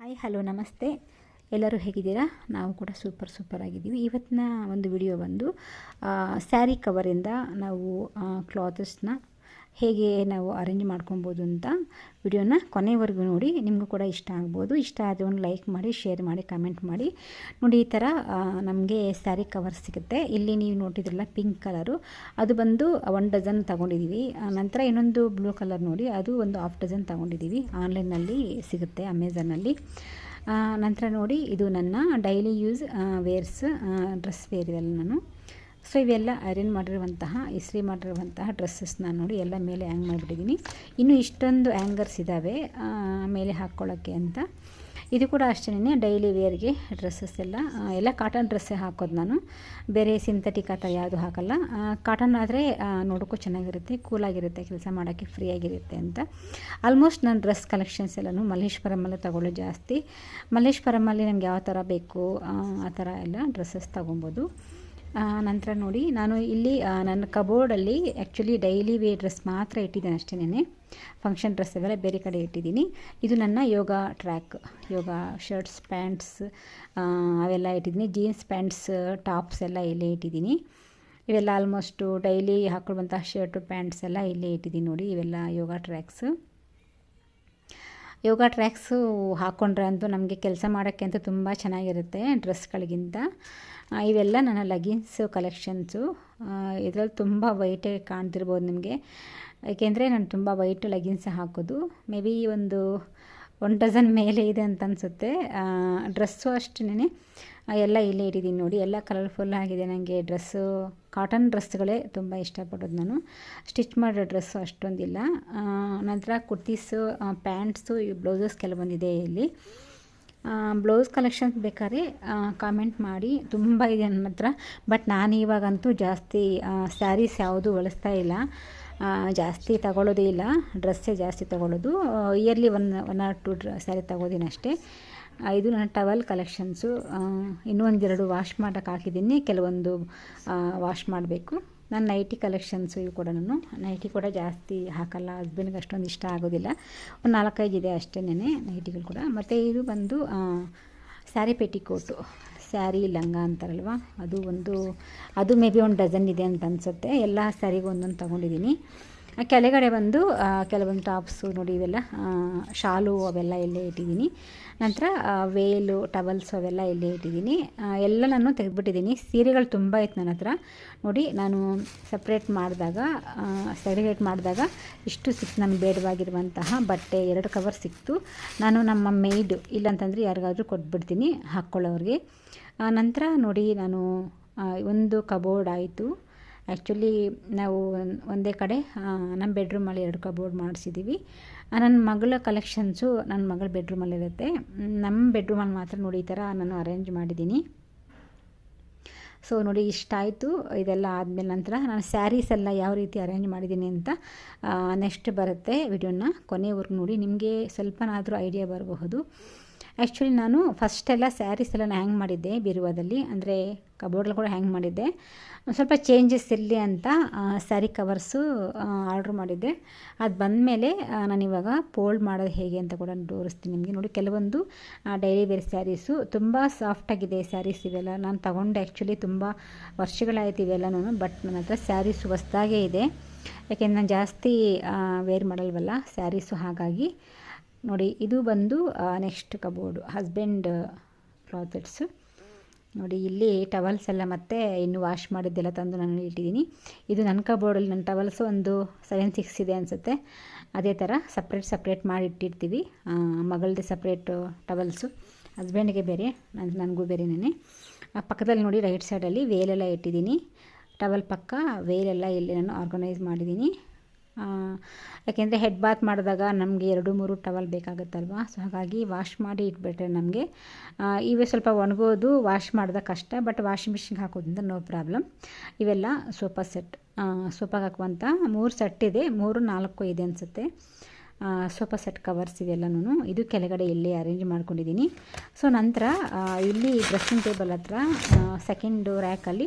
Hi hello ನಮಸ್ತೆ. ಎಲ್ಲರೂ ಹೇಗಿದ್ದೀರಾ? ನಾವು ಕೂಡ ಸೂಪರ್ ಸೂಪರ್ ಆಗಿದ್ದೀವಿ. ಇವತ್ತಿನ ಒಂದು ವಿಡಿಯೋ ಬಂದು ಸ್ಯಾರಿ ಕವರಿಂದ ನಾವು ಕ್ಲಾತಸ್ನ ಹೇಗೆ ನಾವು ಅರೇಂಜ್ ಮಾಡ್ಕೊಬೋದು ಅಂತ ವಿಡಿಯೋನ ಕೊನೆವರೆಗೂ ನೋಡಿ. ನಿಮಗೂ ಕೂಡ ಇಷ್ಟ ಆಗ್ಬೋದು. ಇಷ್ಟ ಆದರೆ ಒಂದು ಲೈಕ್ ಮಾಡಿ ಶೇರ್ ಮಾಡಿ ಕಮೆಂಟ್ ಮಾಡಿ. ನೋಡಿ, ಈ ಥರ ನಮಗೆ ಸ್ಯಾರಿ ಕವರ್ ಸಿಗುತ್ತೆ. ಇಲ್ಲಿ ನೀವು ನೋಡಿದ್ರಲ್ಲ ಪಿಂಕ್ ಕಲರು ಅದು ಬಂದು ಒನ್ ಡಜನ್ ತೊಗೊಂಡಿದ್ದೀವಿ ನಂತರ ಇನ್ನೊಂದು ಬ್ಲೂ ಕಲರ್ ನೋಡಿ. ಅದು ಒಂದು ಹಾಫ್ ಡಜನ್ ತೊಗೊಂಡಿದ್ದೀವಿ ಆನ್ಲೈನಲ್ಲಿ ಸಿಗುತ್ತೆ ಅಮೆಝಾನಲ್ಲಿ ನಂತರ ನೋಡಿ, ಇದು ನನ್ನ daily use wears dress wear ಇದೆಲ್ಲ ನಾನು. ಸೊ ಇವೆಲ್ಲ ಐರನ್ ಮಾಡಿರುವಂತಹ, ಇಸ್ತ್ರಿ ಮಾಡಿರುವಂತಹ ಡ್ರೆಸ್ಸಸ್ನ ನೋಡಿ ಎಲ್ಲ ಮೇಲೆ ಹ್ಯಾಂಗ್ ಮಾಡಿಬಿಟ್ಟಿದ್ದೀನಿ. ಇನ್ನು ಇಷ್ಟೊಂದು ಆ್ಯಂಗರ್ಸ್ ಇದ್ದಾವೆ ಮೇಲೆ ಹಾಕ್ಕೊಳ್ಳೋಕ್ಕೆ ಅಂತ. ಇದು ಕೂಡ ಅಷ್ಟೇ ಡೈಲಿ ವೇರ್ಗೆ ಡ್ರೆಸ್ಸಸ್ ಎಲ್ಲ. ಎಲ್ಲ ಕಾಟನ್ ಡ್ರೆಸ್ಸೇ ಹಾಕೋದು ನಾನು. ಬೇರೆ ಸಿಂಥೆಟಿಕ್ ಆ ಥರ ಯಾವುದು ಹಾಕಲ್ಲ. ಕಾಟನ್ ಆದರೆ ನೋಡೋಕ್ಕೂ ಚೆನ್ನಾಗಿರುತ್ತೆ ಕೂಲಾಗಿರುತ್ತೆ ಕೆಲಸ ಮಾಡೋಕ್ಕೆ ಫ್ರೀಯಾಗಿರುತ್ತೆ ಅಂತ. ಆಲ್ಮೋಸ್ಟ್ ನಾನು ಡ್ರೆಸ್ ಕಲೆಕ್ಷನ್ಸ್ ಎಲ್ಲನೂ ಮಲ್ಲೇಶ್ವರಮಲ್ಲೇ ತಗೊಳ್ಳೋದು ಜಾಸ್ತಿ. ಮಲ್ಲೇಶ್ವರಮಲ್ಲಿ ನಮ್ಗೆ ಯಾವ ಥರ ಬೇಕು, ಆ ಥರ ಎಲ್ಲ ಡ್ರೆಸ್ಸಸ್ ತೊಗೊಬೋದು. ನಂತರ ನೋಡಿ, ನಾನು ಇಲ್ಲಿ ನನ್ನ ಕಬೋರ್ಡಲ್ಲಿ ಆ್ಯಕ್ಚುಲಿ ಡೈಲಿ ವೇ ಡ್ರೆಸ್ ಮಾತ್ರ ಇಟ್ಟಿದ್ದೇನೆ ಅಷ್ಟೇ ಫಂಕ್ಷನ್ ಡ್ರೆಸ್ ಅವೆಲ್ಲ ಬೇರೆ ಕಡೆ ಇಟ್ಟಿದ್ದೀನಿ. ಇದು ನನ್ನ yoga track yoga shirts pants ಅವೆಲ್ಲ ಇಟ್ಟಿದ್ದೀನಿ. ಜೀನ್ಸ್ ಪ್ಯಾಂಟ್ಸ್ ಟಾಪ್ಸ್ ಎಲ್ಲ ಇಲ್ಲೇ ಇಟ್ಟಿದ್ದೀನಿ. ಇವೆಲ್ಲ ಆಲ್ಮೋಸ್ಟು ಡೈಲಿ ಹಾಕೊಳ್ಳುವಂಥ ಶರ್ಟು ಪ್ಯಾಂಟ್ಸ್ ಎಲ್ಲ ಇಲ್ಲೇ ಇಟ್ಟಿದ್ದೀನಿ ನೋಡಿ, ಇವೆಲ್ಲ ಯೋಗ ಟ್ರ್ಯಾಕ್ಸು ಯೋಗ ಟ್ರ್ಯಾಕ್ಸು ಹಾಕ್ಕೊಂಡ್ರೆ ಅಂತೂ ನಮಗೆ ಕೆಲಸ ಮಾಡೋಕ್ಕೆ ಅಂತೂ ತುಂಬ ಚೆನ್ನಾಗಿರುತ್ತೆ ಡ್ರೆಸ್ಗಳಿಗಿಂತ. ಇವೆಲ್ಲ ನನ್ನ ಲಗಿನ್ಸು, ಕಲೆಕ್ಷನ್ಸು. ಇದರಲ್ಲಿ ತುಂಬ ವೈಟೇ ಕಾಣ್ತಿರ್ಬೋದು ನಿಮಗೆ. ಏಕೆಂದರೆ ನಾನು ತುಂಬ ವೈಟ್ ಲಗಿನ್ಸ್ ಹಾಕೋದು. ಮೇ ಬಿ ಒಂದು ಒನ್ ಡಜನ್ ಮೇಲೆ ಇದೆ ಅಂತ ಅನಿಸುತ್ತೆ. ಡ್ರೆಸ್ಸು ಅಷ್ಟೇ ಎಲ್ಲ ಇಲ್ಲೇ ಇಟ್ಟಿದ್ದೀನಿ ನೋಡಿ. ಎಲ್ಲ ಕಲರ್ಫುಲ್ ಆಗಿದೆ. ನನಗೆ ಡ್ರೆಸ್ಸು ಕಾಟನ್ ಡ್ರೆಸ್ಗಳೇ ತುಂಬ ಇಷ್ಟಪಡೋದು ನಾನು. ಸ್ಟಿಚ್ ಮಾಡಿರೋ ಡ್ರೆಸ್ಸು ಅಷ್ಟೊಂದಿಲ್ಲ. ನಂತರ ಕುರ್ತೀಸು ಪ್ಯಾಂಟ್ಸು ಬ್ಲೌಸಸ್ ಕೆಲವೊಂದಿದೆ ಇಲ್ಲಿ. ಬ್ಲೌಸ್ ಕಲೆಕ್ಷನ್ಸ್ ಬೇಕಾದ್ರೆ ಕಾಮೆಂಟ್ ಮಾಡಿ. ತುಂಬ ಇದೆ ನನ್ನ ಹತ್ರ. ಬಟ್ ನಾನು ಇವಾಗಂತೂ ಜಾಸ್ತಿ ಸ್ಯಾರೀಸ್ ಯಾವುದು ಬಳಸ್ತಾ ಇಲ್ಲ. ಜಾಸ್ತಿ ತಗೊಳ್ಳೋದೇ ಇಲ್ಲ. ಡ್ರೆಸ್ಸೇ ಜಾಸ್ತಿ ತಗೊಳ್ಳೋದು. Yearly one one or two ಡ್ರ sari ತಗೋತೀನಿ ಅಷ್ಟೇ. ಇದು ನನ್ನ ಟವಲ್ ಕಲೆಕ್ಷನ್ಸು ಇನ್ನೊಂದೆರಡು ವಾಶ್ ಮಾಡೋಕ್ಕೆ ಹಾಕಿದ್ದೀನಿ ಕೆಲವೊಂದು ವಾಶ್ ಮಾಡಬೇಕು. ನನ್ನ ನೈಟಿ ಕಲೆಕ್ಷನ್ಸು ಇವು ಕೂಡ ನಾನು. ನೈಟಿ ಕೂಡ ಜಾಸ್ತಿ ಹಾಕಲ್ಲ. ಹಸ್ಬೆಂಡ್ಗೆ ಅಷ್ಟೊಂದು ಇಷ್ಟ ಆಗೋದಿಲ್ಲ. ಒಂದು ನಾಲ್ಕೈದು ಇದೆ ಅಷ್ಟೇ ನೈಟಿಗಳು ಕೂಡ. ಮತ್ತು ಇದು ಬಂದು ಸ್ಯಾರಿ ಪೆಟಿಕೋಟು ಸ್ಯಾರಿ ಲಂಗ ಅಂತಾರಲ್ವ? ಅದು ಒಂದು ಅದು ಮೇ ಬಿ ಒಂದು ಡಜನ್ ಇದೆ ಅಂತ ಅನಿಸುತ್ತೆ. ಎಲ್ಲ ಸ್ಯಾರಿಗೂ ಒಂದೊಂದು ತೊಗೊಂಡಿದ್ದೀನಿ ಕೆಳಗಡೆ ಬಂದು ಕೆಲವೊಂದು ಟಾಪ್ಸು ನೋಡಿ, ಇವೆಲ್ಲ ಶಾಲು ಅವೆಲ್ಲ ಇಲ್ಲೇ ಇಟ್ಟಿದ್ದೀನಿ. ನಂತರ ವೇಲು, ಟವಲ್ಸ್ ಅವೆಲ್ಲ ಇಲ್ಲೇ ಇಟ್ಟಿದ್ದೀನಿ. ಎಲ್ಲ ನಾನು ತೆಗೆದುಬಿಟ್ಟಿದ್ದೀನಿ. ಸೀರೆಗಳು ತುಂಬ ಇತ್ತು ನನ್ನ ಹತ್ರ. ನೋಡಿ, ನಾನು ಸಪ್ರೇಟ್ ಮಾಡಿದಾಗ ಸೆಗ್ರಿಗೇಟ್ ಮಾಡಿದಾಗ ಇಷ್ಟು ಸಿಕ್ತು. ನನಗೆ ಬೇಡವಾಗಿರುವಂತಹ ಬಟ್ಟೆ, ಎರಡು ಕವರ್ ಸಿಕ್ತು. ನಾನು ನಮ್ಮ ಮೇಯ್ಡು ಇಲ್ಲಂತಂದರೆ ಯಾರಿಗಾದರೂ ಕೊಟ್ಬಿಡ್ತೀನಿ, ಹಾಕ್ಕೊಳ್ಳೋರಿಗೆ. ನಂತರ ನೋಡಿ, ನಾನು ಒಂದು ಕಬೋರ್ಡ್ ಆಯಿತು. ಆ್ಯಕ್ಚುಲಿ ನಾವು ಒಂದೇ ಕಡೆ ನಮ್ಮ ಬೆಡ್ರೂಮಲ್ಲಿ ಎರಡು ಕಬೋರ್ಡ್ ಮಾಡಿಸಿದ್ದೀವಿ ನನ್ನ ಮಗಳ ಕಲೆಕ್ಷನ್ಸು ನನ್ನ ಮಗಳ ಬೆಡ್ರೂಮಲ್ಲಿರುತ್ತೆ ನಮ್ಮ ಬೆಡ್ರೂಮಲ್ಲಿ ಮಾತ್ರ ನೋಡಿ ಈ ಥರ ನಾನು ಅರೇಂಜ್ ಮಾಡಿದ್ದೀನಿ. ಸೊ ನೋಡಿ ಇಷ್ಟಾಯಿತು ಇದೆಲ್ಲ ಆದಮೇಲೆ ನಂತರ ನಾನು ಸ್ಯಾರೀಸ್ ಎಲ್ಲ ಯಾವ ರೀತಿ ಅರೇಂಜ್ ಮಾಡಿದ್ದೀನಿ ಅಂತ ನೆಕ್ಸ್ಟ್ ಬರುತ್ತೆ ವಿಡಿಯೋನ ಕೊನೆವರೆಗೂ ನೋಡಿ. ನಿಮಗೆ ಸ್ವಲ್ಪನಾದರೂ ಐಡಿಯಾ ಬರಬಹುದು. ಆ್ಯಕ್ಚುಲಿ ನಾನು ಫಸ್ಟೆಲ್ಲ ಸ್ಯಾರೀಸ್ ಎಲ್ಲ ಹ್ಯಾಂಗ್ ಮಾಡಿದ್ದೆ ಬಿರುವದಲ್ಲಿ. ಅಂದರೆ ಕಬೋರ್ಡಲ್ಲಿ ಕೂಡ ಹ್ಯಾಂಗ್ ಮಾಡಿದ್ದೆ. ಸ್ವಲ್ಪ ಚೇಂಜಸ್ ಇರಲಿ ಅಂತ ಸ್ಯಾರಿ ಕವರ್ಸು ಆರ್ಡ್ರ್ ಮಾಡಿದ್ದೆ. ಅದು ಬಂದಮೇಲೆ ನಾನಿವಾಗ ಪೋಲ್ಡ್ ಮಾಡೋದು ಹೇಗೆ ಅಂತ ಕೂಡ ತೋರಿಸ್ತೀನಿ ನಿಮಗೆ. ನೋಡಿ, ಕೆಲವೊಂದು ಡೈಲಿ ವೇರ್ ಸ್ಯಾರೀಸು ತುಂಬ ಸಾಫ್ಟಾಗಿದೆ ಸ್ಯಾರೀಸ್ ಇವೆಲ್ಲ. ನಾನು ತಗೊಂಡೆ ಆ್ಯಕ್ಚುಲಿ ತುಂಬ ವರ್ಷಗಳಾಯ್ತು ನಾನು ಬಟ್ ನನ್ನ ಹತ್ರ ಸ್ಯಾರೀಸು ಹೊಸ್ದಾಗೇ ಇದೆ. ಯಾಕೆಂದ್ರೆ ನಾನು ಜಾಸ್ತಿ ವೇರ್ ಮಾಡಲ್ವಲ್ಲ ಸ್ಯಾರೀಸು ಹಾಗಾಗಿ. ನೋಡಿ, ಇದು ಬಂದು ನೆಕ್ಸ್ಟ್ ಕಬೋರ್ಡು ಹಸ್ಬೆಂಡ್ ಕ್ಲಾಸೆಟ್ಸು ನೋಡಿ, ಇಲ್ಲಿ ಟವಲ್ಸ್ ಎಲ್ಲ ಮತ್ತೆ ಇನ್ನು ವಾಶ್ ಮಾಡಿದ್ದೆಲ್ಲ ತಂದು ನಾನು ಇಟ್ಟಿದ್ದೀನಿ. ಇದು ನನ್ನ ಕಬೋರ್ಡಲ್ಲಿ ನನ್ನ ಟವಲ್ಸು ಒಂದು ಸೆವೆನ್ ಸಿಕ್ಸ್ ಇದೆ ಅನಿಸುತ್ತೆ. ಅದೇ ಥರ ಸಪ್ರೇಟ್ ಸಪ್ರೇಟ್ ಮಾಡಿ ಇಟ್ಟಿರ್ತೀವಿ. ಮಗಳದ್ದು ಸಪ್ರೇಟು ಟವಲ್ಸು ಹಸ್ಬೆಂಡ್ಗೆ ಬೇರೆ ನನ್ನ ನನಗೂ ಬೇರೆನೇ ಪಕ್ಕದಲ್ಲಿ ನೋಡಿ ರೈಟ್ ಸೈಡಲ್ಲಿ ವೇಲೆಲ್ಲ ಇಟ್ಟಿದ್ದೀನಿ. ಟವಲ್ ಪಕ್ಕ ವೇಲೆಲ್ಲ ಇಲ್ಲಿ ನಾನು ಆರ್ಗನೈಸ್ ಮಾಡಿದ್ದೀನಿ. ಯಾಕೆಂದರೆ ಹೆಡ್ ಬಾತ್ ಮಾಡಿದಾಗ ನಮಗೆ ಎರಡು ಮೂರು ಟವಲ್ ಬೇಕಾಗುತ್ತಲ್ವ? ಸೊ ಹಾಗಾಗಿ ವಾಶ್ ಮಾಡಿ ಇಟ್ಬಿಟ್ರೆ ನಮಗೆ ಇವೆ ಸ್ವಲ್ಪ ಒಣಗೋದು ವಾಶ್ ಮಾಡಿದಾಗ ಕಷ್ಟ ಬಟ್ ವಾಷಿಂಗ್ ಮಿಷಿನ್ಗೆ ಹಾಕೋದ್ರಿಂದ ನೋ ಪ್ರಾಬ್ಲಮ್ ಇವೆಲ್ಲ ಸೋಫಾ ಸೆಟ್ ಸೋಫಾಗೆ ಹಾಕುವಂಥ ಮೂರು ಸೆಟ್ ಇದೆ, ಮೂರು ನಾಲ್ಕು ಇದೆ ಅನಿಸುತ್ತೆ. ಸೋಫಾ ಸೆಟ್ ಕವರ್ಸ್ ಇವೆಲ್ಲನೂ ಇದು ಕೆಳಗಡೆ ಇಲ್ಲಿ ಅರೇಂಜ್ ಮಾಡ್ಕೊಂಡಿದ್ದೀನಿ. ಸೊ ನಂತರ ಇಲ್ಲಿ ಡ್ರೆಸ್ಸಿಂಗ್ ಟೇಬಲ್ ಹತ್ರ ಸೆಕೆಂಡು ರ್ಯಾಕಲ್ಲಿ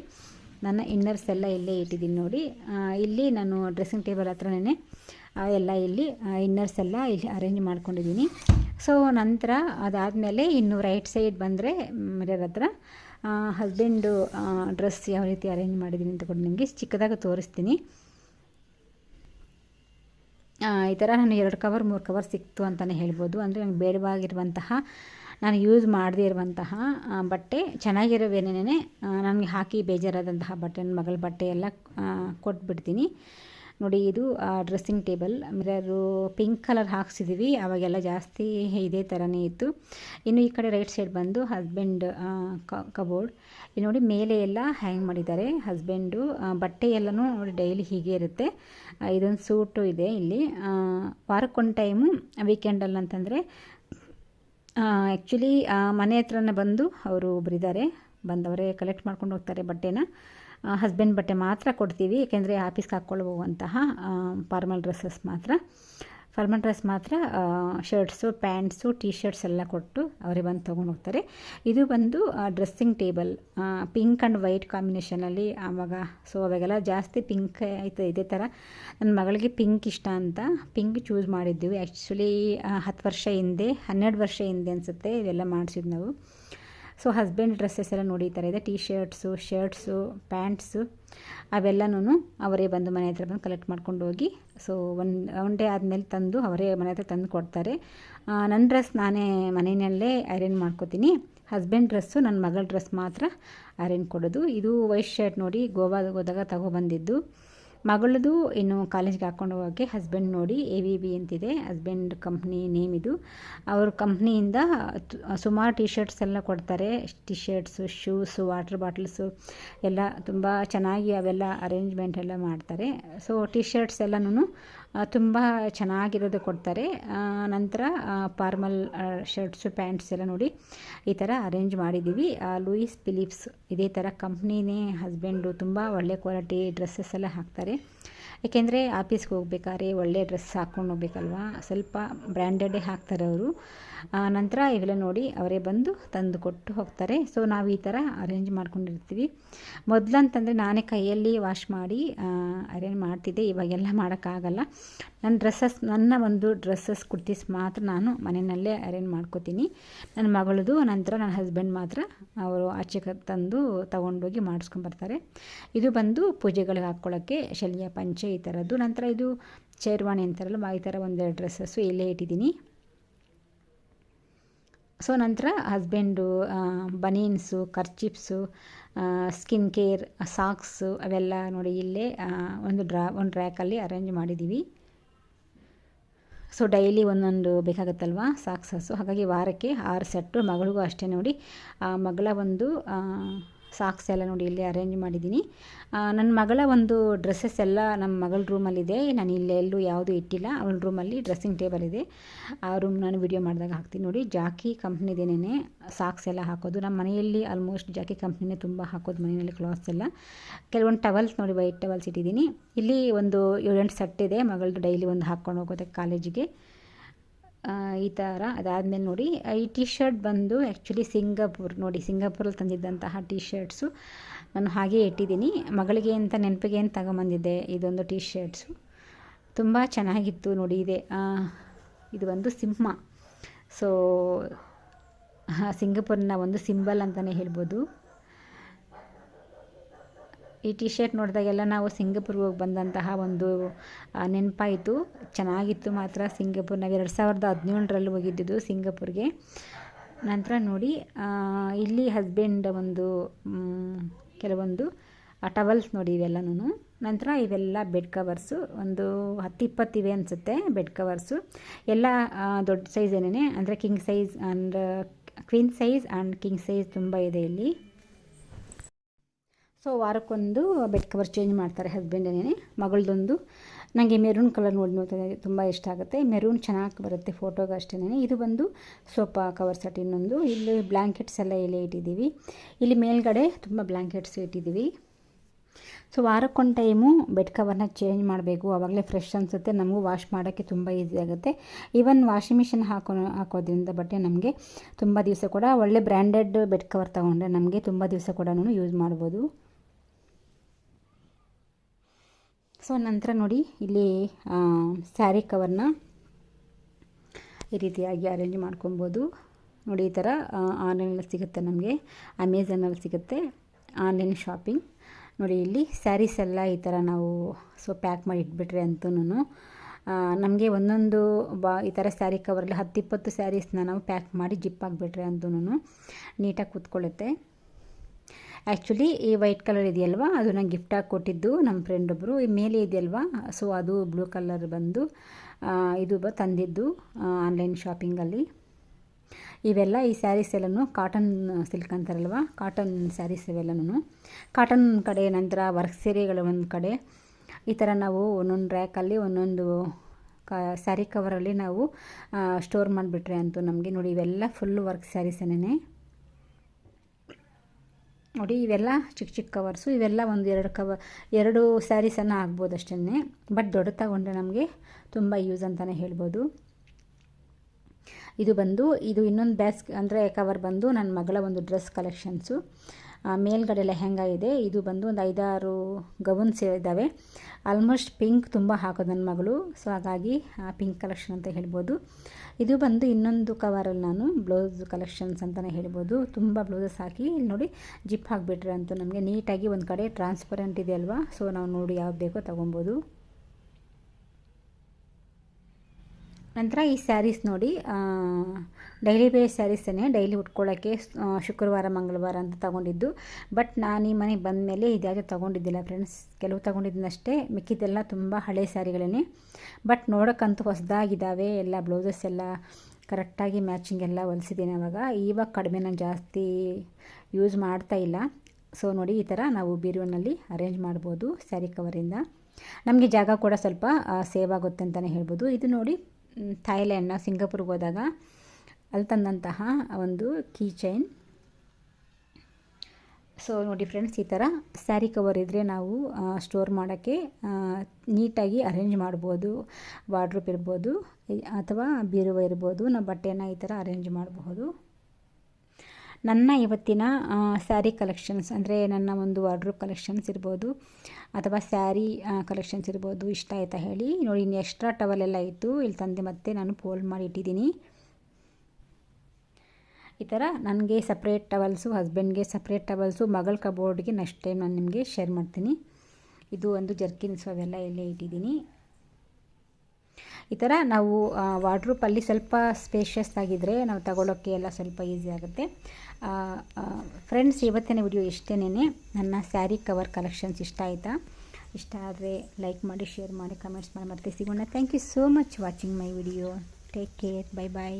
ನನ್ನ ಇನ್ನರ್ಸ್ ಎಲ್ಲ ಇಲ್ಲೇ ಇಟ್ಟಿದ್ದೀನಿ ನೋಡಿ. ಇಲ್ಲಿ ನಾನು ಡ್ರೆಸ್ಸಿಂಗ್ ಟೇಬಲ್ ಹತ್ರನೇ ಎಲ್ಲ ಇಲ್ಲಿ ಇನ್ನರ್ಸ್ ಎಲ್ಲ ಇಲ್ಲಿ ಅರೇಂಜ್ ಮಾಡ್ಕೊಂಡಿದ್ದೀನಿ. ಸೊ ನಂತರ ಅದಾದಮೇಲೆ ಇನ್ನು ರೈಟ್ ಸೈಡ್ ಬಂದರೆ ಮಿರರ್ ಹತ್ರ ಹಸ್ಬೆಂಡು ಡ್ರೆಸ್ ಯಾವ ರೀತಿ ಅರೇಂಜ್ ಮಾಡಿದ್ದೀನಿ ಅಂತ ಕೂಡ ನಿಮಗೆ ಚಿಕ್ಕದಾಗ ತೋರಿಸ್ತೀನಿ. ಈ ಥರ ನಾನು ಎರಡು ಕವರ್ ಮೂರು ಕವರ್ ಸಿಕ್ತು ಅಂತಲೇ ಹೇಳ್ಬೋದು. ಅಂದರೆ ನಂಗೆ ಬೇಡವಾಗಿರುವಂತಹ ನಾನು ಯೂಸ್ ಮಾಡದೇ ಇರುವಂತಹ ಬಟ್ಟೆ ಚೆನ್ನಾಗಿರೋವೇನೇನೆ ನನಗೆ ಹಾಕಿ ಬೇಜಾರಾದಂತಹ ಬಟ್ಟೆ, ನನ್ನ ಮಗಳ ಬಟ್ಟೆ ಎಲ್ಲ ಕೊಟ್ಬಿಡ್ತೀನಿ. ನೋಡಿ, ಇದು dressing table mirror pink colour ಹಾಕ್ಸಿದ್ದೀವಿ ಅವಾಗೆಲ್ಲ ಜಾಸ್ತಿ ಇದೇ ಥರನೇ ಇತ್ತು. ಇನ್ನು ಈ ಕಡೆ ರೈಟ್ ಸೈಡ್ ಬಂದು ಹಸ್ಬೆಂಡ್ ಕಬೋರ್ಡ್ ಇಲ್ಲಿ ನೋಡಿ, ಮೇಲೆ ಎಲ್ಲ ಹ್ಯಾಂಗ್ ಮಾಡಿದ್ದಾರೆ ಹಸ್ಬೆಂಡು ಬಟ್ಟೆ ಎಲ್ಲನೂ ನೋಡಿ ಡೈಲಿ ಹೀಗೆ ಇರುತ್ತೆ. ಇದೊಂದು ಸೂಟು ಇದೆ ಇಲ್ಲಿ. ವಾರಕ್ಕೊಂದು ಟೈಮು ವೀಕೆಂಡಲ್ಲಿ ಅಂತಂದರೆ ಆ್ಯಕ್ಚುಲಿ ಮನೆ ಹತ್ರನೇ ಬಂದು ಅವರು ಒಬ್ಬರಿದ್ದಾರೆ ಬಂದವರೇ ಕಲೆಕ್ಟ್ ಮಾಡ್ಕೊಂಡು ಹೋಗ್ತಾರೆ ಬಟ್ಟೆನ. ಹಸ್ಬೆಂಡ್ ಬಟ್ಟೆ ಮಾತ್ರ ಕೊಡ್ತೀವಿ ಏಕೆಂದರೆ ಆಫೀಸ್ಗೆ ಹಾಕ್ಕೊಳ್ಳುವಂತಹ ಫಾರ್ಮಲ್ ಡ್ರೆಸ್ಸಸ್ ಮಾತ್ರ. ಫಾರ್ಮಲ್ ಡ್ರೆಸ್ ಮಾತ್ರ ಶರ್ಟ್ಸು, ಪ್ಯಾಂಟ್ಸು ಟೀ ಶರ್ಟ್ಸ್ ಎಲ್ಲ ಕೊಟ್ಟು ಅವರೇ ಬಂದು ತೊಗೊಂಡು ಹೋಗ್ತಾರೆ. ಇದು ಬಂದು dressing table pink and white ಕಾಂಬಿನೇಷನಲ್ಲಿ ಆವಾಗ, ಸೊ ಅವಾಗೆಲ್ಲ ಜಾಸ್ತಿ ಪಿಂಕ್ ಆಯ್ತು ಇದೇ ಥರ ನನ್ನ ಮಗಳಿಗೆ ಪಿಂಕ್ ಇಷ್ಟ ಅಂತ ಪಿಂಕ್ ಚೂಸ್ ಮಾಡಿದ್ದೀವಿ ಆ್ಯಕ್ಚುಲಿ ಹತ್ತು ವರ್ಷ ಹಿಂದೆ, ಹನ್ನೆರಡು ವರ್ಷ ಹಿಂದೆ ಅನಿಸುತ್ತೆ ಇದೆಲ್ಲ ಮಾಡಿಸಿದ್ದು ನಾವು. ಸೊ ಹಸ್ಬೆಂಡ್ ಡ್ರೆಸ್ಸಸ್ ಎಲ್ಲ ನೋಡಿ ಥರ ಇದೆ. ಟೀ ಶರ್ಟ್ಸು ಶರ್ಟ್ಸು ಪ್ಯಾಂಟ್ಸು ಅವೆಲ್ಲನೂ ಅವರೇ ಬಂದು ಮನೆ ಹತ್ರ ಬಂದು ಕಲೆಕ್ಟ್ ಮಾಡ್ಕೊಂಡು ಹೋಗಿ ಸೊ ಒನ್ ಒನ್ ಡೇ ಆದಮೇಲೆ ತಂದು ಅವರೇ ಮನೆ ಹತ್ರ ತಂದು ಕೊಡ್ತಾರೆ. ನನ್ನ ಡ್ರೆಸ್ ನಾನೇ ಮನೆಯಲ್ಲೇ ಐರನ್ ಮಾಡ್ಕೋತೀನಿ. ಹಸ್ಬೆಂಡ್ ಡ್ರೆಸ್ಸು ನನ್ನ ಮಗಳ ಡ್ರೆಸ್ ಮಾತ್ರ ಐರನ್ ಕೊಡೋದು. ಇದು ವೈಟ್ ಶರ್ಟ್ ನೋಡಿ ಗೋವಾಗೆ ಹೋದಾಗ ತಗೊಬಂದಿದ್ದು ಮಗಳದು ಇನ್ನು ಕಾಲೇಜ್ಗೆ ಹಾಕ್ಕೊಂಡು ಹೋಗೋಕ್ಕೆ ಹಸ್ಬೆಂಡ್ ನೋಡಿ ಎ ವಿ ಬಿ ಅಂತಿದೆ. ಹಸ್ಬೆಂಡ್ ಕಂಪ್ನಿ ನೇಮ್ ಇದು. ಅವ್ರ ಕಂಪ್ನಿಯಿಂದ ಸುಮಾರು ಟಿ ಶರ್ಟ್ಸ್ ಎಲ್ಲ ಕೊಡ್ತಾರೆ. T shirts shoes water bottles ಎಲ್ಲ ತುಂಬ ಚೆನ್ನಾಗಿ ಅವೆಲ್ಲ ಅರೇಂಜ್ಮೆಂಟ್ ಎಲ್ಲ ಮಾಡ್ತಾರೆ. ಸೊ ಟಿ ಶರ್ಟ್ಸ್ ಎಲ್ಲನೂ ತುಂಬ ಚೆನ್ನಾಗಿರೋದು ಕೊಡ್ತಾರೆ. ನಂತರ ಫಾರ್ಮಲ್ ಶರ್ಟ್ಸು, ಪ್ಯಾಂಟ್ಸ್ ಎಲ್ಲ ನೋಡಿ ಈ ಥರ ಅರೇಂಜ್ ಮಾಡಿದ್ದೀವಿ. ಲೂಯಿಸ್ ಫಿಲಿಪ್ಸ್ ಇದೇ ಥರ ಕಂಪ್ನಿನೇ ಹಸ್ಬೆಂಡು ತುಂಬ ಒಳ್ಳೆ ಕ್ವಾಲಿಟಿ ಡ್ರೆಸ್ಸಸ್ ಎಲ್ಲ ಹಾಕ್ತಾರೆ. ಏಕೆಂದರೆ ಆಫೀಸ್ಗೆ ಹೋಗ್ಬೇಕಾದ್ರೆ ಒಳ್ಳೆ ಡ್ರೆಸ್ ಹಾಕ್ಕೊಂಡು ಹೋಗ್ಬೇಕಲ್ವಾ? ಸ್ವಲ್ಪ ಬ್ರ್ಯಾಂಡೆಡೇ ಹಾಕ್ತಾರೆ ಅವರು. ನಂತರ ಇವೆಲ್ಲ ನೋಡಿ ಅವರೇ ಬಂದು ತಂದು ಕೊಟ್ಟು ಹೋಗ್ತಾರೆ. ಸೊ ನಾವು ಈ ಥರ ಅರೇಂಜ್ ಮಾಡ್ಕೊಂಡಿರ್ತೀವಿ. ಮೊದಲಂತಂದರೆ ನಾನೇ ಕೈಯಲ್ಲಿ ವಾಶ್ ಮಾಡಿ ಅರೇಂಜ್ ಮಾಡ್ತಿದ್ದೆ. ಇವಾಗೆಲ್ಲ ಮಾಡೋಕ್ಕಾಗಲ್ಲ. ನನ್ನ ಡ್ರೆಸ್ಸಸ್ ನನ್ನ ಒಂದು ಡ್ರೆಸ್ಸಸ್ ಕುರ್ತೀಸ್ ಮಾತ್ರ ನಾನು ಮನೆಯಲ್ಲೇ ಅರೇಂಜ್ ಮಾಡ್ಕೋತೀನಿ. ನನ್ನ ಮಗಳದು ನಂತರ ನನ್ನ ಹಸ್ಬೆಂಡ್ ಮಾತ್ರ ಅವರು ಆಚೆ ತಂದು ತೊಗೊಂಡೋಗಿ ಮಾಡಿಸ್ಕೊಂಬರ್ತಾರೆ. ಇದು ಬಂದು ಪೂಜೆಗಳಿಗೆ ಹಾಕ್ಕೊಳ್ಳೋಕ್ಕೆ ಶಲ್ಯ, ಪಂಚೆ ಈ ಥರದ್ದು ನಂತರ ಇದು ಶೇರ್ವಾಣಿ ಅಂತಾರಲ್ಲ ಈ ಥರ ಒಂದೆರಡು ಡ್ರೆಸ್ಸಸ್ಸು ಇಲ್ಲೇ ಇಟ್ಟಿದ್ದೀನಿ. ಸೊ ನಂತರ husband banians kerchiefs skin care socks ಅವೆಲ್ಲ ನೋಡಿ ಇಲ್ಲೇ ಒಂದು ಡ್ರಾ ಒಂದು ರ್ಯಾಕಲ್ಲಿ ಅರೇಂಜ್ ಮಾಡಿದ್ದೀವಿ ಸೊ ಡೈಲಿ ಒಂದೊಂದು ಬೇಕಾಗುತ್ತಲ್ವಾ ಸಾಕ್ಸಸ್ಸು ಹಾಗಾಗಿ ವಾರಕ್ಕೆ ಆರು ಸೆಟ್ಟು ಮಗಳಿಗೂ ಅಷ್ಟೇ ನೋಡಿ ಮಗಳ ಒಂದು ಸಾಕ್ಸ್ ಎಲ್ಲ ನೋಡಿ ಇಲ್ಲಿ ಅರೇಂಜ್ ಮಾಡಿದ್ದೀನಿ. ನನ್ನ ಮಗಳ ಒಂದು ಡ್ರೆಸ್ಸಸ್ ಎಲ್ಲ ನಮ್ಮ ಮಗಳ ರೂಮಲ್ಲಿದೆ ನಾನು ಇಲ್ಲಿ ಎಲ್ಲೂ ಯಾವುದೂ ಇಟ್ಟಿಲ್ಲ. ಅವಳ ರೂಮಲ್ಲಿ ಡ್ರೆಸ್ಸಿಂಗ್ ಟೇಬಲ್ ಇದೆ. ಆ ರೂಮ್ ನಾನು ವಿಡಿಯೋ ಮಾಡಿದಾಗ ಹಾಕ್ತೀನಿ ನೋಡಿ. ಜಾಕಿ ಕಂಪ್ನಿದೇನೇ ಸಾಕ್ಸ್ ಎಲ್ಲ ಹಾಕೋದು. ನಮ್ಮ ಮನೆಯಲ್ಲಿ ಆಲ್ಮೋಸ್ಟ್ ಜಾಕಿ ಕಂಪ್ನಿನೇ ತುಂಬ ಹಾಕೋದು ಮನೆಯಲ್ಲಿ ಕ್ಲಾತ್ಸ್ ಎಲ್ಲ. ಕೆಲವೊಂದು ಟವಲ್ಸ್ ನೋಡಿ ವೈಟ್ ಟವಲ್ಸ್ ಇಟ್ಟಿದ್ದೀನಿ. ಇಲ್ಲಿ ಒಂದು ಏಳೆಂಟು ಸೆಟ್ ಇದೆ. ಮಗಳದು ಡೈಲಿ ಒಂದು ಹಾಕ್ಕೊಂಡು ಹೋಗೋದಕ್ಕೆ ಕಾಲೇಜಿಗೆ ಈ ಥರ ಅದಾದಮೇಲೆ ನೋಡಿ, ಈ ಟಿ ಶರ್ಟ್ ಬಂದು ಆ್ಯಕ್ಚುಲಿ ಸಿಂಗಾಪುರ್ ನೋಡಿ ಸಿಂಗಾಪುರಲ್ಲಿ ತಂದಿದ್ದಂತಹ ಟಿ ಶರ್ಟ್ಸು ನಾನು ಹಾಗೆ ಇಟ್ಟಿದ್ದೀನಿ. ಮಗಳಿಗೆ ಅಂತ ನೆನಪಿಗೆ ಏನು ತಗೊಂಬಂದಿದ್ದೆ? ಇದೊಂದು ಟಿ ಶರ್ಟ್ಸು ತುಂಬ ಚೆನ್ನಾಗಿತ್ತು ನೋಡಿ, ಇದೆ. ಇದು ಒಂದು ಸಿಂಹ. ಸೊ ಸಿಂಗಾಪುರ್ನ ಒಂದು ಸಿಂಬಲ್ ಅಂತಲೇ ಹೇಳ್ಬೋದು. ಈ ಟಿ ಶರ್ಟ್ ನೋಡಿದಾಗೆಲ್ಲ ನಾವು ಸಿಂಗಪುರ್ಗೆ ಹೋಗಿ ಬಂದಂತಹ ಒಂದು ನೆನಪಾಯಿತು. ಚೆನ್ನಾಗಿತ್ತು ಮಾತ್ರ ಸಿಂಗಪುರ್. ನಾವು ಎರಡು ಸಾವಿರದ ಹದಿನೇಳರಲ್ಲಿ ಹೋಗಿದ್ದಿದ್ದು ಸಿಂಗಪುರ್ಗೆ. ನಂತರ ನೋಡಿ ಇಲ್ಲಿ ಹಸ್ಬೆಂಡ್ ಒಂದು ಕೆಲವೊಂದು ಟವಲ್ಸ್ ನೋಡಿ ಇವೆಲ್ಲನೂ ನಂತರ ಇವೆಲ್ಲ ಬೆಡ್ ಕವರ್ಸು ಒಂದು ಹತ್ತು ಇಪ್ಪತ್ತಿವೆ ಅನಿಸುತ್ತೆ ಬೆಡ್ ಕವರ್ಸು ಎಲ್ಲ ದೊಡ್ಡ ಸೈಜ್ ಏನೇ ಅಂದರೆ king size and queen size and king size ತುಂಬ ಇದೆ ಇಲ್ಲಿ. ಸೊ ವಾರಕ್ಕೊಂದು ಬೆಡ್ ಕವರ್ ಚೇಂಜ್ ಮಾಡ್ತಾರೆ ಹಸ್ಬೆಂಡೇನೆ ಮಗಳದೊಂದು. ನನಗೆ ಮೆರೂನ್ ಕಲರ್ ನೋಡಿ ನೋಡ್ತಾ ತುಂಬ ಇಷ್ಟ ಆಗುತ್ತೆ. ಮೆರೂನ್ ಚೆನ್ನಾಗಿ ಬರುತ್ತೆ ಫೋಟೋಗೆ ಅಷ್ಟೇ ಇದು ಬಂದು ಸೋಫಾ ಕವರ್ ಸೆಟ್ ಇನ್ನೊಂದು. ಇಲ್ಲಿ ಬ್ಲ್ಯಾಂಕೆಟ್ಸ್ ಎಲ್ಲ ಇಲ್ಲಿ ಇಟ್ಟಿದ್ದೀವಿ. ಇಲ್ಲಿ ಮೇಲ್ಗಡೆ ತುಂಬ ಬ್ಲ್ಯಾಂಕೆಟ್ಸ್ ಇಟ್ಟಿದ್ದೀವಿ. ಸೊ ವಾರಕ್ಕೊಂದು ಟೈಮು ಬೆಡ್ ಕವರ್ನ ಚೇಂಜ್ ಮಾಡಬೇಕು. ಆವಾಗಲೇ ಫ್ರೆಶ್ ಅನಿಸುತ್ತೆ. ನಮಗೂ ವಾಶ್ ಮಾಡೋಕ್ಕೆ ತುಂಬ ಈಸಿ ಆಗುತ್ತೆ. ಈವನ್ ವಾಷಿಂಗ್ ಮಿಷಿನ್ ಹಾಕೋ, ಹಾಕೋದ್ರಿಂದ ಬಟ್ಟೆ ನಮಗೆ ತುಂಬ ದಿವಸ ಕೂಡ ಒಳ್ಳೆ ಬ್ರ್ಯಾಂಡೆಡ್ ಬೆಡ್ ಕವರ್ ತೊಗೊಂಡ್ರೆ ನಮಗೆ ತುಂಬ ದಿವಸ ಕೂಡ ಯೂಸ್ ಮಾಡ್ಬೋದು. ಸೊ, ನಂತರ ನೋಡಿ, ಇಲ್ಲಿ ಸ್ಯಾರಿ ಕವರ್ನ ಈ ರೀತಿಯಾಗಿ ಅರೇಂಜ್ ಮಾಡ್ಕೊಬೋದು. ನೋಡಿ, ಈ ಥರ ಆನ್ಲೈನಲ್ಲಿ ಸಿಗುತ್ತೆ ನಮಗೆ. ಅಮೆಝಾನಲ್ಲಿ ಸಿಗುತ್ತೆ ಆನ್ಲೈನ್ ಶಾಪಿಂಗ್ ನೋಡಿ, ಇಲ್ಲಿ ಸ್ಯಾರೀಸ್ ಎಲ್ಲ ಈ ಥರ ನಾವು ಸೊ ಪ್ಯಾಕ್ ಮಾಡಿ ಇಟ್ಬಿಟ್ರೆ ಅಂತೂ ನಮಗೆ ಒಂದೊಂದು ಬಾ, ಈ ಥರ ಸ್ಯಾರಿ ಕವರಲ್ಲಿ ಹತ್ತಿಪ್ಪತ್ತು ಸ್ಯಾರೀಸ್ನ ನಾವು ಪ್ಯಾಕ್ ಮಾಡಿ ಜಿಪ್ ಹಾಕ್ಬಿಟ್ರೆ ಅಂತೂ ನೀಟಾಗಿ ಕೂತ್ಕೊಳ್ಳುತ್ತೆ. ಆ್ಯಕ್ಚುಲಿ ಈ ವೈಟ್ ಕಲರ್ ಇದೆಯಲ್ವಾ? ಅದು ನಂಗೆ ಗಿಫ್ಟಾಗಿ ಕೊಟ್ಟಿದ್ದು ನಮ್ಮ ಫ್ರೆಂಡ್ ಒಬ್ಬರು ಈ ಮೇಲೆ ಇದೆಯಲ್ವ? ಸೊ ಅದು ಬ್ಲೂ ಕಲರ್ ಬಂದು ಇದು ಬ, ತಂದಿದ್ದು ಆನ್ಲೈನ್ ಶಾಪಿಂಗಲ್ಲಿ ಇವೆಲ್ಲ ಈ ಸ್ಯಾರೀಸ್ ಎಲ್ಲನೂ ಕಾಟನ್ ಸಿಲ್ಕ್ ಅಂತಾರಲ್ವ? ಕಾಟನ್ ಸ್ಯಾರೀಸ್ ಇವೆಲ್ಲನೂ ಕಾಟನ್ ಕಡೆ ನಂತರ ವರ್ಕ್ ಸೀರೆಗಳ ಒಂದು ಕಡೆ. ಈ ಥರ ನಾವು ಒಂದೊಂದು ರ್ಯಾಕಲ್ಲಿ ಒಂದೊಂದು, ಕ ಸ್ಯಾರಿ ಕವರಲ್ಲಿ ನಾವು ಸ್ಟೋರ್ ಮಾಡಿಬಿಟ್ರೆ ಅಂತೂ ನಮಗೆ ನೋಡಿ ಇವೆಲ್ಲ ಫುಲ್ ವರ್ಕ್ ಸ್ಯಾರೀಸೇನೆ ನೋಡಿ, ಇವೆಲ್ಲ ಚಿಕ್ಕ ಚಿಕ್ಕ ಕವರ್ಸು ಇವೆಲ್ಲ ಒಂದು ಎರಡು ಕವರ್ ಎರಡು ಸ್ಯಾರೀಸನ್ನು ಆಗ್ಬೋದು ಅಷ್ಟೇ ಬಟ್ ದೊಡ್ಡ ತಗೊಂಡ್ರೆ ನಮಗೆ ತುಂಬ ಯೂಸ್ ಅಂತಲೇ ಹೇಳ್ಬೋದು. ಇದು ಬಂದು, ಇದು ಇನ್ನೊಂದು ಬ್ಯಾಸ್ ಅಂದರೆ ಕವರ್ ಬಂದು ನನ್ನ ಮಗಳ ಒಂದು ಡ್ರೆಸ್ ಕಲೆಕ್ಷನ್ಸು ಮೇಲ್ಗಡೆ ಲೆಹೆಂಗಾ ಇದೆ. ಇದು ಬಂದು ಒಂದು ಐದಾರು ಗೌನ್ಸ್ ಇದ್ದಾವೆ. ಆಲ್ಮೋಸ್ಟ್ ಪಿಂಕ್ ತುಂಬ ಹಾಕೋದು ನನ್ನ ಮಗಳು. ಸೊ ಹಾಗಾಗಿ ಪಿಂಕ್ ಕಲೆಕ್ಷನ್ ಅಂತ ಹೇಳ್ಬೋದು. ಇದು ಬಂದು ಇನ್ನೊಂದು ಕವರಲ್ಲಿ ನಾನು ಬ್ಲೌಸ್ ಕಲೆಕ್ಷನ್ಸ್ ಅಂತಲೇ ಹೇಳ್ಬೋದು. ತುಂಬ ಬ್ಲೌಸಸ್ ಹಾಕಿ, ಇಲ್ಲಿ ನೋಡಿ, ಜಿಪ್ ಹಾಕಿಬಿಟ್ರೆ ಅಂತೂ ನಮಗೆ ನೀಟಾಗಿ ಒಂದು ಕಡೆ ಟ್ರಾನ್ಸ್ಪರೆಂಟ್ ಇದೆ ಅಲ್ವಾ? ಸೊ ನಾವು ನೋಡಿ ಯಾವ್ದು ಬೇಕೋ ತೊಗೊಬೋದು. ನಂತರ ಈ ಸ್ಯಾರೀಸ್ ನೋಡಿ ಡೈಲಿ ವೇರ್ ಸ್ಯಾರೀಸನ್ನೇ ಡೈಲಿ ಉಟ್ಕೊಳ್ಳೋಕ್ಕೆ ಶುಕ್ರವಾರ, ಮಂಗಳವಾರ ಅಂತ ತೊಗೊಂಡಿದ್ದು. ಬಟ್ ನಾನು ಈ ಮನೆಗೆ ಬಂದ ಮೇಲೆ ಇದ್ಯಾವುದೂ ತೊಗೊಂಡಿದ್ದಿಲ್ಲ ಫ್ರೆಂಡ್ಸ್. ಕೆಲವು ತೊಗೊಂಡಿದ್ದನಷ್ಟೇ ಮಿಕ್ಕಿದ್ದೆಲ್ಲ ತುಂಬ ಹಳೆ ಸ್ಯಾರಿಗಳೇ ಬಟ್ ನೋಡೋಕ್ಕಂತೂ ಹೊಸದಾಗಿದ್ದಾವೆ, ಎಲ್ಲ ಬ್ಲೌಸಸ್ ಎಲ್ಲ ಕರೆಕ್ಟಾಗಿ ಮ್ಯಾಚಿಂಗ್ ಎಲ್ಲ ಹೊಲಿಸಿದ್ದೀನಿ ಅವಾಗ. ಇವಾಗ ಕಡಿಮೆ ನಾನು ಜಾಸ್ತಿ ಯೂಸ್ ಮಾಡ್ತಾ ಇಲ್ಲ. ಸೊ ನೋಡಿ, ಈ ಥರ ನಾವು ಬೀರುವಿನಲ್ಲಿ ಅರೇಂಜ್ ಮಾಡ್ಬೋದು ಸ್ಯಾರಿ ಕವರಿಂದ. ನಮಗೆ ಜಾಗ ಕೂಡ ಸ್ವಲ್ಪ ಸೇವ್ ಆಗುತ್ತೆ ಅಂತಲೇ ಹೇಳ್ಬೋದು. ಇದು ನೋಡಿ ಥಾಯ್ಲ್ಯಾಂಡ್ನ ಸಿಂಗಾಪುರ್ಗೆ ಹೋದಾಗ ಅಲ್ಲಿ ತಂದಂತಹ ಒಂದು ಕೀ ಚೈನ್. ಸೊ ನೋಡಿ ಫ್ರೆಂಡ್ಸ್ ಈ ಥರ ಸ್ಯಾರಿ ಕವರ್ ಇದ್ದರೆ ನಾವು ಸ್ಟೋರ್ ಮಾಡೋಕ್ಕೆ ನೀಟಾಗಿ ಅರೇಂಜ್ ಮಾಡ್ಬೋದು. ವಾರ್ಡ್ರೂಪ್ ಇರ್ಬೋದು ಅಥವಾ ಬೀರುವ ಇರ್ಬೋದು. ನಾವು ಬಟ್ಟೆನ ಈ ಥರ ಅರೇಂಜ್ ಮಾಡಬಹುದು ನನ್ನ ಇವತ್ತಿನ ಸ್ಯಾರಿ ಕಲೆಕ್ಷನ್ಸ್ ಅಂದರೆ ನನ್ನ ಒಂದು ವಾರ್ಡ್ರೂಪ್ ಕಲೆಕ್ಷನ್ಸ್ ಇರ್ಬೋದು ಅಥವಾ ಸ್ಯಾರಿ ಕಲೆಕ್ಷನ್ಸ್ ಇರ್ಬೋದು, ಇಷ್ಟ ಆಯ್ತಾ ಹೇಳಿ. ನೋಡಿ, ಇನ್ನು ಎಕ್ಸ್ಟ್ರಾ ಟವಲ್ ಎಲ್ಲ ಇತ್ತು. ಇಲ್ಲಿ ತಂದೆ ಮತ್ತೆ ನಾನು ಫೋಲ್ಡ್ ಮಾಡಿ ಇಟ್ಟಿದ್ದೀನಿ. ಈ ಥರ ನನಗೆ ಸಪ್ರೇಟ್ ಟವಲ್ಸು ಹಸ್ಬೆಂಡ್ಗೆ ಸಪ್ರೇಟ್ ಟವಲ್ಸು ಮಗಳ ಕಬೋರ್ಡ್ಗೆ ನೆಕ್ಸ್ಟ್ ಟೈಮ್ ನಾನು ನಿಮಗೆ ಶೇರ್ ಮಾಡ್ತೀನಿ. ಇದು ಒಂದು ಜರ್ಕಿನ್ಸು ಅವೆಲ್ಲ ಇಲ್ಲೇ ಇಟ್ಟಿದ್ದೀನಿ. ಈ ಥರ ನಾವು ವಾರ್ಡ್ರೂಪಲ್ಲಿ ಸ್ವಲ್ಪ ಸ್ಪೇಷಿಯಸ್ ಆಗಿದ್ದರೆ ನಾವು ತಗೊಳ್ಳೋಕ್ಕೆ ಎಲ್ಲ ಸ್ವಲ್ಪ ಈಸಿ ಆಗುತ್ತೆ. ಫ್ರೆಂಡ್ಸ್ ಇವತ್ತಿನ ವಿಡಿಯೋ ಇಷ್ಟೇನೆ ನನ್ನ ಸ್ಯಾರಿ ಕವರ್ ಕಲೆಕ್ಷನ್ಸ್ ಇಷ್ಟ ಆಯಿತಾ? ಇಷ್ಟ ಆದರೆ ಲೈಕ್ ಮಾಡಿ ಶೇರ್ ಮಾಡಿ ಕಮೆಂಟ್ಸ್ ಮಾಡಿ. ಮತ್ತೆ ಸಿಗೋಣ. Thank you so much watching my video take care bye bye